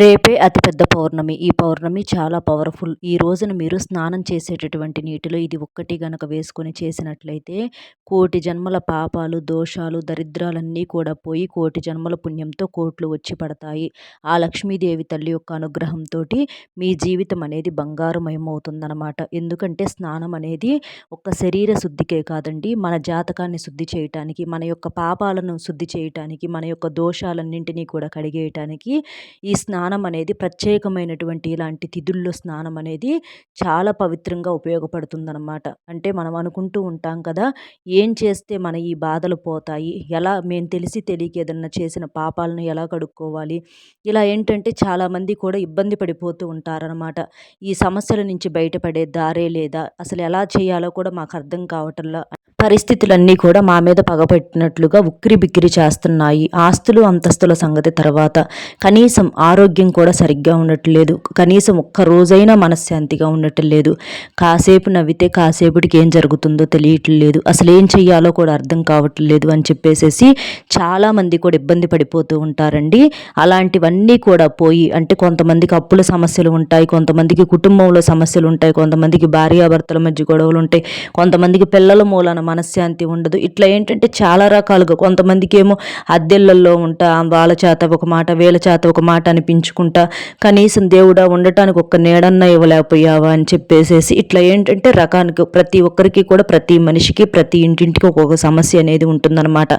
రేపే అతిపెద్ద పౌర్ణమి. ఈ పౌర్ణమి చాలా పవర్ఫుల్. ఈ రోజున మీరు స్నానం చేసేటటువంటి నీటిలో ఇది ఒక్కటి గనక వేసుకొని చేసినట్లయితే కోటి జన్మల పాపాలు దోషాలు దరిద్రాలన్నీ కూడా పోయి కోటి జన్మల పుణ్యంతో కోట్లు వచ్చి పడతాయి. ఆ లక్ష్మీదేవి తల్లి యొక్క అనుగ్రహంతో మీ జీవితం అనేది బంగారుమయమవుతుందనమాట ఎందుకంటే స్నానం అనేది ఒక శరీర శుద్ధికే కాదండి. మన జాతకాన్ని శుద్ధి చేయటానికి మన యొక్క పాపాలను శుద్ధి చేయటానికి మన యొక్క దోషాలన్నింటినీ కూడా కడిగేయటానికి ఈ స్నానం స్నానం అనేది ప్రత్యేకమైనటువంటి ఇలాంటి తిథుల్లో స్నానం అనేది చాలా పవిత్రంగా ఉపయోగపడుతుందన్నమాట. అంటే మనం అనుకుంటూ ఉంటాం కదా ఏం చేస్తే మన ఈ బాధలు పోతాయి ఎలా మేము తెలిసి తెలియక ఏదన్నా చేసిన పాపాలను ఎలా కడుక్కోవాలి ఇలా ఏంటంటే చాలామంది కూడా ఇబ్బంది పడిపోతూ ఉంటారనమాట ఈ సమస్యల నుంచి బయటపడే దారే లేదా అసలు ఎలా చేయాలో కూడా మాకు అర్థం కావటంలా పరిస్థితులన్నీ కూడా మా మీద పగపెట్టినట్లుగా ఉక్కిరి బిక్కిరి చేస్తున్నాయి. ఆస్తులు అంతస్తుల సంగతి తర్వాత. కనీసం ఆరోగ్యం కూడా సరిగ్గా ఉండట్లేదు. కనీసం ఒక్క రోజైనా మనశ్శాంతిగా ఉండట్లేదు. కాసేపు నవ్వితే కాసేపుటికి ఏం జరుగుతుందో తెలియట్లేదు. అసలు ఏం చెయ్యాలో కూడా అర్థం కావట్లేదు అని చెప్పేసేసి చాలామంది కూడా ఇబ్బంది పడిపోతూ ఉంటారండి. అలాంటివన్నీ కూడా పోయి అంటే కొంతమందికి అప్పుల సమస్యలు ఉంటాయి కొంతమందికి కుటుంబంలో సమస్యలు ఉంటాయి కొంతమందికి భార్యాభర్తల మధ్య గొడవలు ఉంటాయి కొంతమందికి పిల్లల మూలన మనశ్శాంతి ఉండదు. ఇట్లా ఏంటంటే చాలా రకాలుగా కొంతమందికి ఏమో అద్దెళ్ళల్లో ఉంటా వాళ్ళ చేత ఒక మాట వీళ్ళ చేత ఒక మాట అనిపించుకుంటా కనీసం దేవుడా ఉండటానికి ఒక్క నీడన్నా ఇవ్వలేకపోయావా అని చెప్పేసేసి ఇట్లా ఏంటంటే రకానికి ప్రతి ఒక్కరికి కూడా ప్రతి మనిషికి ప్రతి ఇంటింటికి ఒక్కొక్క సమస్య అనేది ఉంటుందన్నమాట.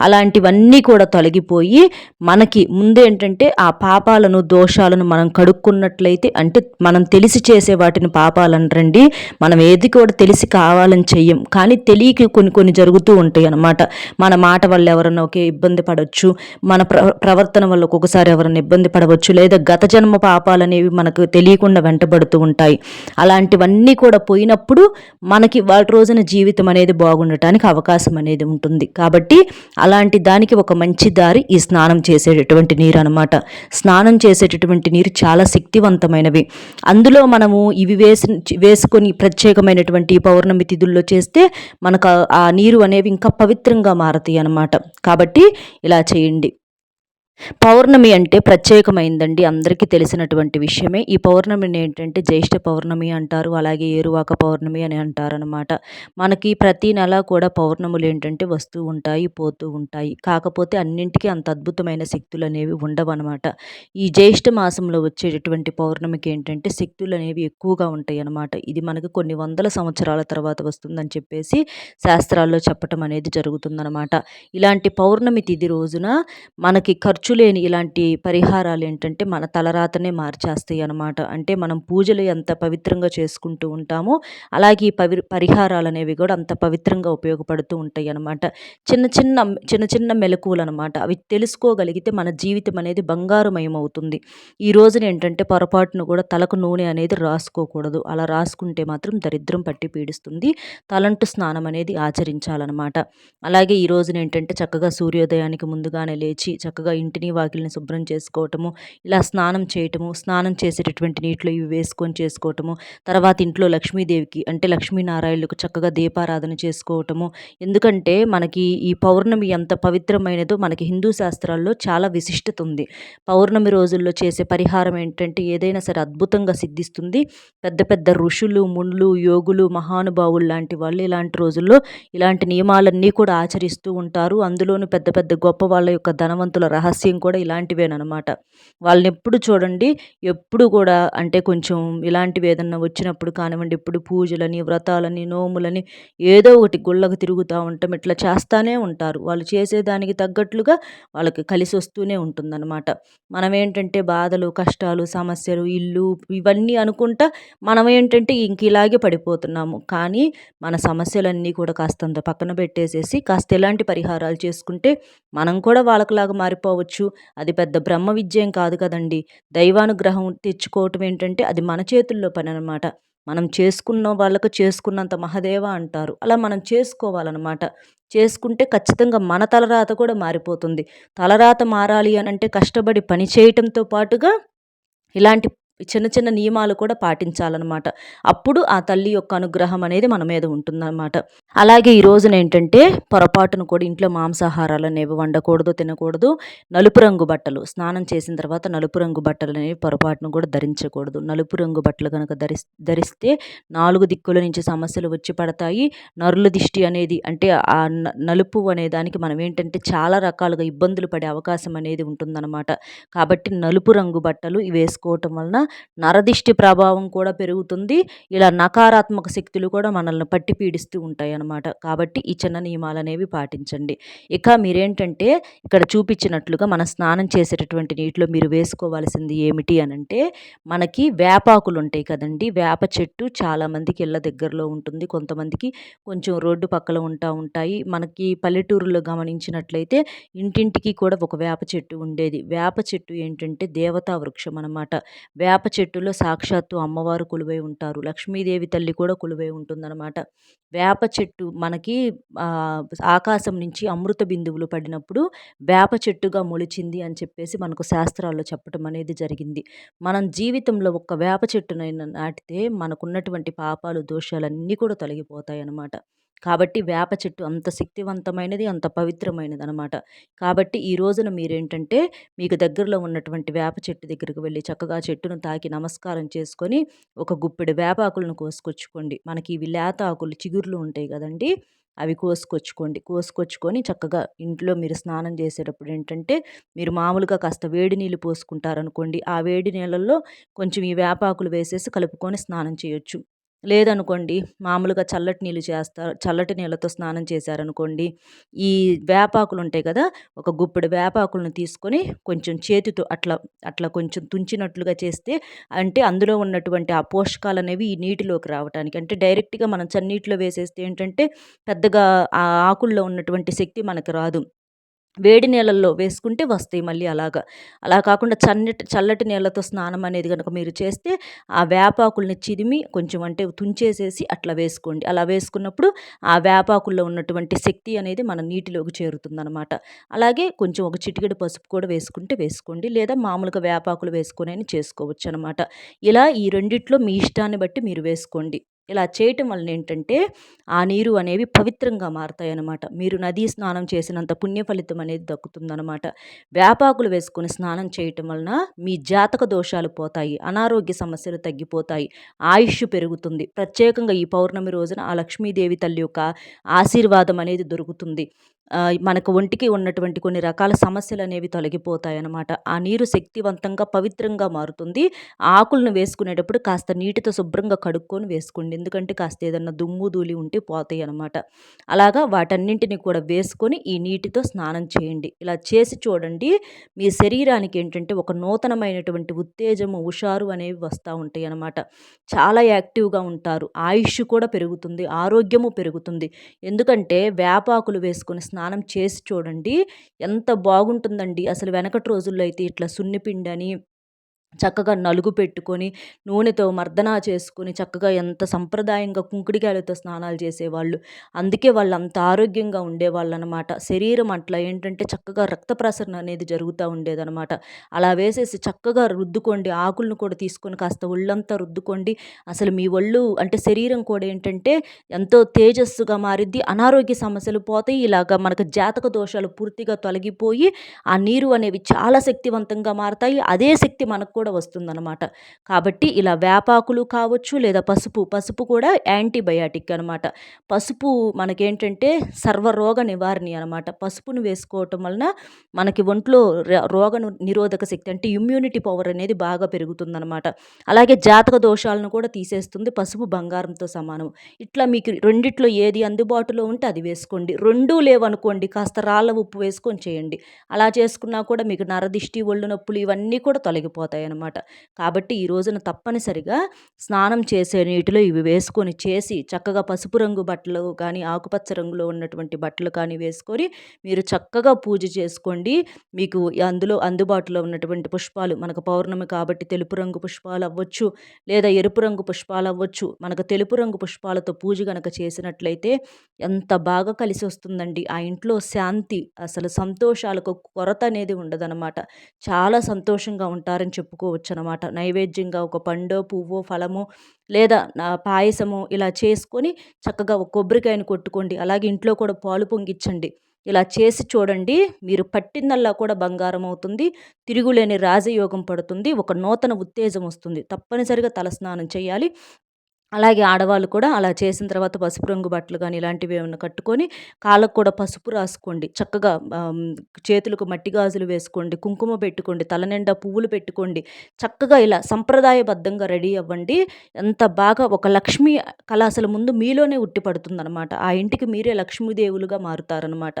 అలాంటివన్నీ కూడా తొలగిపోయి మనకి ముందేంటంటే ఆ పాపాలను దోషాలను మనం కడుక్కున్నట్లయితే అంటే మనం తెలిసి చేసే వాటిని పాపాలనరండి. మనం ఏది కూడా తెలిసి కావాలని చెయ్యం. కానీ తెలియ తెలియక కొన్ని కొన్ని జరుగుతూ ఉంటాయి అన్నమాట. మన మాట వల్ల ఎవరన్నా ఒకే ఇబ్బంది పడవచ్చు మన ప్ర ప్రవర్తన వల్ల ఒక్కొక్కసారి ఎవరైనా ఇబ్బంది పడవచ్చు లేదా గత జన్మ పాపాలనేవి మనకు తెలియకుండా వెంటబడుతూ ఉంటాయి. అలాంటివన్నీ కూడా పోయినప్పుడు మనకి వాటి రోజున జీవితం అనేది బాగుండటానికి అవకాశం అనేది ఉంటుంది. కాబట్టి అలాంటి దానికి ఒక మంచి దారి ఈ స్నానం చేసేటటువంటి నీరు అనమాట స్నానం చేసేటటువంటి నీరు చాలా శక్తివంతమైనవి. అందులో మనము ఇవి వేసి వేసుకొని ప్రత్యేకమైనటువంటి పౌర్ణమి తిథుల్లో చేస్తే మన మనకు ఆ నీరు అనేవి ఇంకా పవిత్రంగా మారతాయి అన్నమాట. కాబట్టి ఇలా చేయండి. పౌర్ణమి అంటే ప్రత్యేకమైందండి. అందరికీ తెలిసినటువంటి విషయమే. ఈ పౌర్ణమిని ఏంటంటే జ్యేష్ఠ పౌర్ణమి అంటారు అలాగే ఏరువాక పౌర్ణమి అని అంటారనమాట మనకి ప్రతి నెల కూడా పౌర్ణములు ఏంటంటే వస్తూ ఉంటాయి పోతూ ఉంటాయి. కాకపోతే అన్నింటికీ అంత అద్భుతమైన శక్తులు అనేవి ఉండవన్నమాట. ఈ జ్యేష్ఠ మాసంలో వచ్చేటటువంటి పౌర్ణమికి ఏంటంటే శక్తులు అనేవి ఎక్కువగా ఉంటాయి అన్నమాట ఇది మనకు కొన్ని వందల సంవత్సరాల తర్వాత వస్తుందని చెప్పేసి శాస్త్రాల్లో చెప్పటం అనేది జరుగుతుందన్నమాట. ఇలాంటి పౌర్ణమి తిది రోజున మనకి ఖర్చు ఖర్చులేని ఇలాంటి పరిహారాలు ఏంటంటే మన తలరాతనే మార్చేస్తాయి అనమాట అంటే మనం పూజలు ఎంత పవిత్రంగా చేసుకుంటూ ఉంటామో అలాగే ఈ పవి పరిహారాలు అనేవి కూడా అంత పవిత్రంగా ఉపయోగపడుతూ ఉంటాయి అనమాట చిన్న చిన్న చిన్న చిన్న మెలకువలు అనమాట అవి తెలుసుకోగలిగితే మన జీవితం అనేది బంగారుమయమవుతుంది. ఈ రోజున ఏంటంటే పొరపాటును కూడా తలకు నూనె అనేది రాసుకోకూడదు. అలా రాసుకుంటే మాత్రం దరిద్రం పట్టి పీడిస్తుంది. తలంటు స్నానం అనేది ఆచరించాలన్నమాట. అలాగే ఈ రోజున ఏంటంటే చక్కగా సూర్యోదయానికి ముందుగానే లేచి చక్కగా ఇంటి ఇంటిని వాకిలిని శుభ్రం చేసుకోవటము ఇలా స్నానం చేయటము స్నానం చేసేటటువంటి నీటిలో ఇవి వేసుకొని చేసుకోవటము తర్వాత ఇంట్లో లక్ష్మీదేవికి అంటే లక్ష్మీనారాయణులకు చక్కగా దీపారాధన చేసుకోవటము. ఎందుకంటే మనకి ఈ పౌర్ణమి ఎంత పవిత్రమైనదో మనకి హిందూ శాస్త్రాల్లో చాలా విశిష్టత ఉంది. పౌర్ణమి రోజుల్లో చేసే పరిహారం ఏంటంటే ఏదైనా సరే అద్భుతంగా సిద్ధిస్తుంది. పెద్ద పెద్ద ఋషులు మునులు యోగులు మహానుభావులు లాంటి వాళ్ళు ఇలాంటి రోజుల్లో ఇలాంటి నియమాలన్నీ కూడా ఆచరిస్తూ ఉంటారు. అందులోనూ పెద్ద పెద్ద గొప్ప వాళ్ళ యొక్క ధనవంతుల రహస్య రహస్యం కూడా ఇలాంటివేనమాట వాళ్ళని ఎప్పుడు చూడండి ఎప్పుడు కూడా అంటే కొంచెం ఇలాంటివి ఏదన్నా వచ్చినప్పుడు కానివ్వండి ఎప్పుడు పూజలని వ్రతాలని నోములని ఏదో ఒకటి గుళ్ళకు తిరుగుతూ ఉంటాం ఇట్లా చేస్తానే ఉంటారు. వాళ్ళు చేసేదానికి తగ్గట్లుగా వాళ్ళకి కలిసి వస్తూనే ఉంటుందన్నమాట. మనం ఏంటంటే బాధలు కష్టాలు సమస్యలు ఇల్లు ఇవన్నీ అనుకుంటా మనం ఏంటంటే ఇంక ఇలాగే పడిపోతున్నాము. కానీ మన సమస్యలన్నీ కూడా కాస్తంత పక్కన పెట్టేసేసి కాస్త ఎలాంటి పరిహారాలు చేసుకుంటే మనం కూడా వాళ్ళకిలాగా మారిపోవచ్చు. తెచ్చుకోవచ్చు అది పెద్ద బ్రహ్మ విద్యం కాదు కదండి. దైవానుగ్రహం తెచ్చుకోవటం ఏంటంటే అది మన చేతుల్లో పని అనమాట మనం చేసుకున్న వాళ్ళకు చేసుకున్నంత మహదేవ అంటారు. అలా మనం చేసుకోవాలన్నమాట. చేసుకుంటే ఖచ్చితంగా మన తలరాత కూడా మారిపోతుంది. తలరాత మారాలి అని అంటే కష్టపడి పని చేయటంతో పాటుగా ఇలాంటి చిన్న చిన్న నియమాలు కూడా పాటించాలన్నమాట. అప్పుడు ఆ తల్లి యొక్క అనుగ్రహం అనేది మన మీద ఉంటుందన్నమాట. అలాగే ఈ రోజున ఏంటంటే పొరపాటును కూడా ఇంట్లో మాంసాహారాలు అనేవి వండకూడదు తినకూడదు. నలుపు రంగు బట్టలు స్నానం చేసిన తర్వాత నలుపు రంగు బట్టలు అనేవి పొరపాటును కూడా ధరించకూడదు. నలుపు రంగు బట్టలు కనుక ధరి ధరిస్తే నాలుగు దిక్కుల నుంచి సమస్యలు వచ్చి పడతాయి. నరుల దిష్టి అనేది అంటే ఆ నలుపు అనే దానికి మనం ఏంటంటే చాలా రకాలుగా ఇబ్బందులు పడే అవకాశం అనేది ఉంటుందన్నమాట. కాబట్టి నలుపు రంగు బట్టలు వేసుకోవటం వలన నరదిష్టి ప్రభావం కూడా పెరుగుతుంది. ఇలా నకారాత్మక శక్తులు కూడా మనల్ని పట్టి పీడిస్తూ ఉంటాయి అన్నమాట. కాబట్టి ఈ చిన్న నియమాలు అనేవి పాటించండి. ఇక మీరేంటంటే ఇక్కడ చూపించినట్లుగా మన స్నానం చేసేటటువంటి నీటిలో మీరు వేసుకోవాల్సింది ఏమిటి అని అంటే మనకి వేపాకులు ఉంటాయి కదండి. వేప చెట్టు చాలామందికి ఇళ్ళ దగ్గరలో ఉంటుంది. కొంతమందికి కొంచెం రోడ్డు పక్కన ఉంటా ఉంటాయి. మనకి పల్లెటూరులో గమనించినట్లయితే ఇంటింటికి కూడా ఒక వేప చెట్టు ఉండేది. వేప చెట్టు ఏంటంటే దేవతా వృక్షం అనమాట వేప వేప చెట్టులో సాక్షాత్తు అమ్మవారు కొలువై ఉంటారు. లక్ష్మీదేవి తల్లి కూడా కొలువై ఉంటుందన్నమాట. వేప చెట్టు మనకి ఆకాశం నుంచి అమృత బిందువులు పడినప్పుడు వేప చెట్టుగా మొలిచింది అని చెప్పేసి మనకు శాస్త్రాల్లో చెప్పడం అనేది జరిగింది. మనం జీవితంలో ఒక్క వేప చెట్టునైనా నాటితే మనకున్నటువంటి పాపాలు దోషాలన్నీ కూడా తొలగిపోతాయి అన్నమాట కాబట్టి వేప చెట్టు అంత శక్తివంతమైనది అంత పవిత్రమైనది అనమాట కాబట్టి ఈ రోజున మీరేంటంటే మీకు దగ్గరలో ఉన్నటువంటి వేప చెట్టు దగ్గరికి వెళ్ళి చక్కగా చెట్టును తాకి నమస్కారం చేసుకొని ఒక గుప్పెడు వేపాకులను కోసుకొచ్చుకోండి. మనకి ఇవి లేత ఆకులు చిగుర్లు ఉంటాయి కదండి అవి కోసుకొచ్చుకోండి. కోసుకొచ్చుకొని చక్కగా ఇంట్లో మీరు స్నానం చేసేటప్పుడు ఏంటంటే మీరు మామూలుగా కాస్త వేడి నీళ్ళు పోసుకుంటారనుకోండి ఆ వేడి నీళ్ళల్లో కొంచెం ఈ వేపాకులు వేసేసి కలుపుకొని స్నానం చేయొచ్చు. లేదనుకోండి మామూలుగా చల్లటి నీళ్ళు చేస్తారు చల్లటి నీళ్ళతో స్నానం చేశారనుకోండి ఈ వేపాకులు ఉంటాయి కదా ఒక గుప్పెడు వేపాకులను తీసుకొని కొంచెం చేతితో అట్లా అట్లా కొంచెం తుంచినట్లుగా చేస్తే అంటే అందులో ఉన్నటువంటి ఆ పోషకాలు అనేవి ఈ నీటిలోకి రావడానికి అంటే డైరెక్ట్గా మనం చన్నీటిలో వేసేస్తే ఏంటంటే పెద్దగా ఆ ఆకుల్లో ఉన్నటువంటి శక్తి మనకు రాదు. వేడి నీళ్ళల్లో వేసుకుంటే వస్తాయి మళ్ళీ అలాగా. అలా కాకుండా చల్లటి చల్లటి నీళ్ళతో స్నానం అనేది కనుక మీరు చేస్తే ఆ వేపాకుల్ని చిరిమి కొంచెం అంటే తుంచేసేసి అట్లా వేసుకోండి. అలా వేసుకున్నప్పుడు ఆ వేపాకుల్లో ఉన్నటువంటి శక్తి అనేది మన నీటిలోకి చేరుతుందనమాట అలాగే కొంచెం ఒక చిటికెడు పసుపు కూడా వేసుకుంటే వేసుకోండి. లేదా మామూలుగా వేపాకులు వేసుకొని చేసుకోవచ్చు అనమాట ఇలా ఈ రెండిట్లో మీ ఇష్టాన్ని బట్టి మీరు వేసుకోండి. ఇలా చేయటం వలన ఏంటంటే ఆ నీరు అనేవి పవిత్రంగా మారతాయి అన్నమాట మీరు నదీ స్నానం చేసినంత పుణ్య ఫలితం అనేది దక్కుతుందనమాట వేపాకులు వేసుకొని స్నానం చేయటం వలన మీ జాతక దోషాలు పోతాయి అనారోగ్య సమస్యలు తగ్గిపోతాయి ఆయుష్ పెరుగుతుంది. ప్రత్యేకంగా ఈ పౌర్ణమి రోజున ఆ లక్ష్మీదేవి తల్లి యొక్క ఆశీర్వాదం అనేది దొరుకుతుంది. మనకు ఒంటికి ఉన్నటువంటి కొన్ని రకాల సమస్యలు అనేవి తొలగిపోతాయి అన్నమాట ఆ నీరు శక్తివంతంగా పవిత్రంగా మారుతుంది. ఆకులను వేసుకునేటప్పుడు కాస్త నీటితో శుభ్రంగా కడుక్కొని వేసుకోండి. ఎందుకంటే కాస్త ఏదన్నా దుమ్ము ధూళి ఉంటే పోతాయి అనమాట అలాగా వాటన్నింటిని కూడా వేసుకొని ఈ నీటితో స్నానం చేయండి. ఇలా చేసి చూడండి మీ శరీరానికి ఏంటంటే ఒక నూతనమైనటువంటి ఉత్తేజము హుషారు అనేవి వస్తూ ఉంటాయి అనమాట చాలా యాక్టివ్గా ఉంటారు. ఆయుష్ కూడా పెరుగుతుంది. ఆరోగ్యము పెరుగుతుంది. ఎందుకంటే వేపాకులు వేసుకొని స్నానం చేసి చూడండి. ఎంత బాగుంటుందండి. అసలు వెనకటి రోజుల్లో అయితే ఇట్లా సున్నిపిండి అని చక్కగా నలుగు పెట్టుకొని నూనెతో మర్దనా చేసుకొని చక్కగా ఎంత సంప్రదాయంగా కుంకుడికాయలతో స్నానాలు చేసేవాళ్ళు. అందుకే వాళ్ళు అంత ఆరోగ్యంగా ఉండేవాళ్ళు అనమాట శరీరం అట్లా ఏంటంటే చక్కగా రక్త ప్రసరణ అనేది జరుగుతూ ఉండేదనమాట. అలా వేసేసి చక్కగా రుద్దుకోండి ఆకులను కూడా తీసుకొని కాస్త ఒళ్ళంతా రుద్దుకోండి. అసలు మీ ఒళ్ళు అంటే శరీరం కూడా ఏంటంటే ఎంతో తేజస్సుగా మారిద్ది అనారోగ్య సమస్యలు పోతాయి ఇలాగా మనకు జాతక దోషాలు పూర్తిగా తొలగిపోయి ఆ నీరు అనేవి చాలా శక్తివంతంగా మారతాయి. అదే శక్తి మనకు కూడా వస్తుందన్నమాట. కాబట్టి ఇలా వేపాకులు కావచ్చు లేదా పసుపు పసుపు కూడా యాంటీబయాటిక్ అనమాట పసుపు మనకేంటంటే సర్వరోగ నివారణి అనమాట పసుపును వేసుకోవటం వలన మనకి ఒంట్లో రోగ నిరోధక శక్తి అంటే ఇమ్యూనిటీ పవర్ అనేది బాగా పెరుగుతుందనమాట అలాగే జాతక దోషాలను కూడా తీసేస్తుంది పసుపు బంగారంతో సమానం. ఇట్లా మీకు రెండిట్లో ఏది అందుబాటులో ఉంటే అది వేసుకోండి. రెండూ లేవనుకోండి కాస్త రాళ్ళ ఉప్పు వేసుకొని చేయండి. అలా చేసుకున్నా కూడా మీకు నరదిష్టి ఒళ్ళు నొప్పులు ఇవన్నీ కూడా తొలగిపోతాయి అనమాట కాబట్టి ఈ రోజున తప్పనిసరిగా స్నానం చేసే నీటిలో ఇవి వేసుకొని చేసి చక్కగా పసుపు రంగు బట్టలు కానీ ఆకుపచ్చ రంగులో ఉన్నటువంటి బట్టలు కానీ వేసుకొని మీరు చక్కగా పూజ చేసుకోండి. మీకు అందులో అందుబాటులో ఉన్నటువంటి పుష్పాలు మనకు పౌర్ణమి కాబట్టి తెలుపు రంగు పుష్పాలు అవ్వచ్చు లేదా ఎరుపు రంగు పుష్పాలు అవ్వచ్చు. మనకు తెలుపు రంగు పుష్పాలతో పూజ కనుక చేసినట్లయితే ఎంత బాగా కలిసి వస్తుందండి. ఆ ఇంట్లో శాంతి అసలు సంతోషాలకు కొరత అనేది ఉండదన్నమాట. చాలా సంతోషంగా ఉంటారని చెప్పు చెప్పుకోవచ్చు అనమాట నైవేద్యంగా ఒక పండో పువ్వో ఫలము లేదా నా పాయసము ఇలా చేసుకొని చక్కగా ఒక కొబ్బరికాయను కొట్టుకోండి. అలాగే ఇంట్లో కూడా పాలు పొంగిచ్చండి. ఇలా చేసి చూడండి మీరు పట్టిందల్లా కూడా బంగారం అవుతుంది. తిరుగులేని రాజయోగం పడుతుంది. ఒక నూతన ఉత్తేజం వస్తుంది. తప్పనిసరిగా తలస్నానం చేయాలి. అలాగే ఆడవాళ్ళు కూడా అలా చేసిన తర్వాత పసుపు రంగు బట్టలు కానీ ఇలాంటివి ఏమైనా కట్టుకొని కాళ్ళకు కూడా పసుపు రాసుకోండి. చక్కగా చేతులకు మట్టి గాజులు వేసుకోండి కుంకుమ పెట్టుకోండి తలనిండా పువ్వులు పెట్టుకోండి. చక్కగా ఇలా సంప్రదాయబద్ధంగా రెడీ అవ్వండి. ఎంత బాగా ఒక లక్ష్మీ కళ అసలు ముందు మీలోనే ఉట్టి పడుతుందనమాట ఆ ఇంటికి మీరే లక్ష్మీదేవులుగా మారుతారనమాట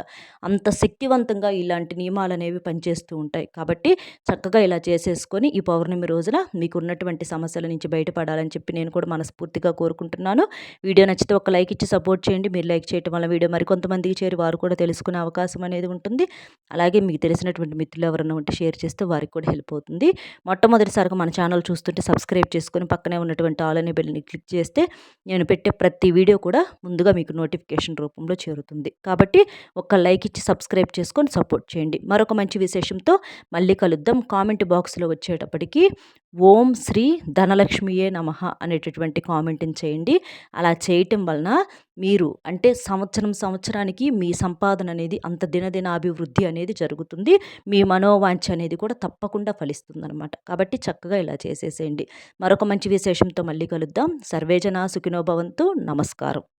అంత శక్తివంతంగా ఇలాంటి నియమాలు అనేవి పనిచేస్తూ ఉంటాయి. కాబట్టి చక్కగా ఇలా చేసేసుకొని ఈ పౌర్ణమి రోజున మీకు ఉన్నటువంటి సమస్యల నుంచి బయటపడాలని చెప్పి నేను కూడా మనస్ఫూర్తిగా మనస్ఫూర్తిగా కోరుకుంటున్నాను. వీడియో నచ్చితే ఒక లైక్ ఇచ్చి సపోర్ట్ చేయండి. మీరు లైక్ చేయడం వల్ల వీడియో మరికొంతమందికి చేరి వారు కూడా తెలుసుకునే అవకాశం అనేది ఉంటుంది. అలాగే మీకు తెలిసినటువంటి మిత్రులు ఎవరైనా ఉంటే షేర్ చేస్తే వారికి కూడా హెల్ప్ అవుతుంది. మొట్టమొదటిసారిగా మన ఛానల్ చూస్తుంటే సబ్స్క్రైబ్ చేసుకొని పక్కనే ఉన్నటువంటి ఆల్ అనే బెల్ని క్లిక్ చేస్తే నేను పెట్టే ప్రతి వీడియో కూడా ముందుగా మీకు నోటిఫికేషన్ రూపంలో చేరుతుంది. కాబట్టి ఒక లైక్ ఇచ్చి సబ్స్క్రైబ్ చేసుకొని సపోర్ట్ చేయండి. మరొక మంచి విశేషంతో మళ్ళీ కలుద్దాం. కామెంట్ బాక్స్లో వచ్చేటప్పటికి ఓం శ్రీ ధనలక్ష్మియే నమ అనేటటువంటి కామెంట్ని చేయండి. అలా చేయటం వలన మీరు అంటే సంవత్సరం సంవత్సరానికి మీ సంపాదన అనేది అంత దినదిన అభివృద్ధి అనేది జరుగుతుంది. మీ మనోవాంఛ అనేది కూడా తప్పకుండా ఫలిస్తుందనమాట కాబట్టి చక్కగా ఇలా చేసేసేయండి. మరొక మంచి విశేషంతో మళ్ళీ కలుద్దాం. సర్వేజన సుఖినోభవంతో నమస్కారం.